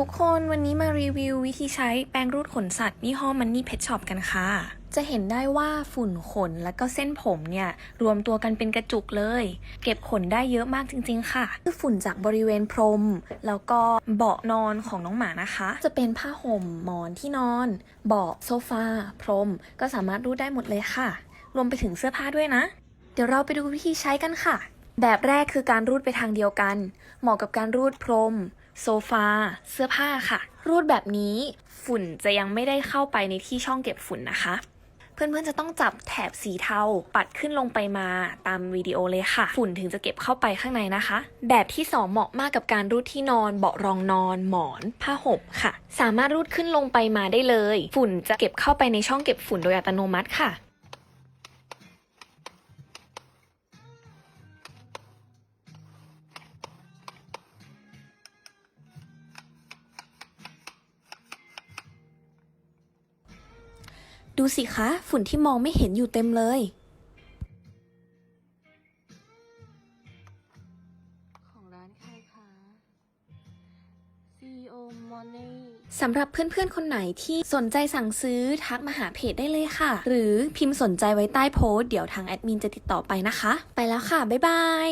ทุกคนวันนี้มารีวิววิธีใช้แปรงรูดขนสัตว์ยี่ห้อมันนี่เพชช็อปกันค่ะ จะเห็นได้ว่าฝุ่นขนและก็เส้นผมเนี่ยรวมตัวกันเป็นกระจุกเลย เก็บขนได้เยอะมากจริง ๆ ค่ะ คือฝุ่นจากบริเวณพรม แล้วก็เบาะนอนของน้องหมานะคะ จะเป็นผ้าห่มหมอนที่นอน เบาะโซฟา พรม ก็สามารถรูดได้หมดเลยค่ะ รวมไปถึงเสื้อผ้าด้วยนะ เดี๋ยวเราไปดูวิธีใช้กันค่ะ แบบแรกคือการรูดไปทางเดียวกัน เหมาะกับการรูดพรม โซฟา เสื้อผ้าค่ะ รูดแบบนี้ฝุ่นจะยังไม่ได้เข้าไปในที่ช่องเก็บฝุ่นนะคะ เพื่อนๆจะต้องจับแถบสีเทา ปัดขึ้นลงไปมาตามวิดีโอเลยค่ะ ฝุ่นถึงจะเก็บเข้าไปข้างในนะคะ แบบที่ 2 เหมาะมากกับการรูดที่นอน เบาะรองนอน หมอน ผ้าห่มค่ะ สามารถรูดขึ้นลงไปมาได้เลย ฝุ่นจะเก็บเข้าไปในช่องเก็บฝุ่นโดยอัตโนมัติค่ะ ดูสิคะ ฝุ่นที่มองไม่เห็นอยู่เต็มเลย ของร้านใครคะ CEO Money สำหรับเพื่อนๆ คนไหนที่สนใจสั่งซื้อทักมาหาเพจได้เลยค่ะ หรือพิมพ์สนใจไว้ใต้โพสต์เดี๋ยวทางแอดมินจะติดต่อไปนะคะ ไปแล้วค่ะ บ๊ายบาย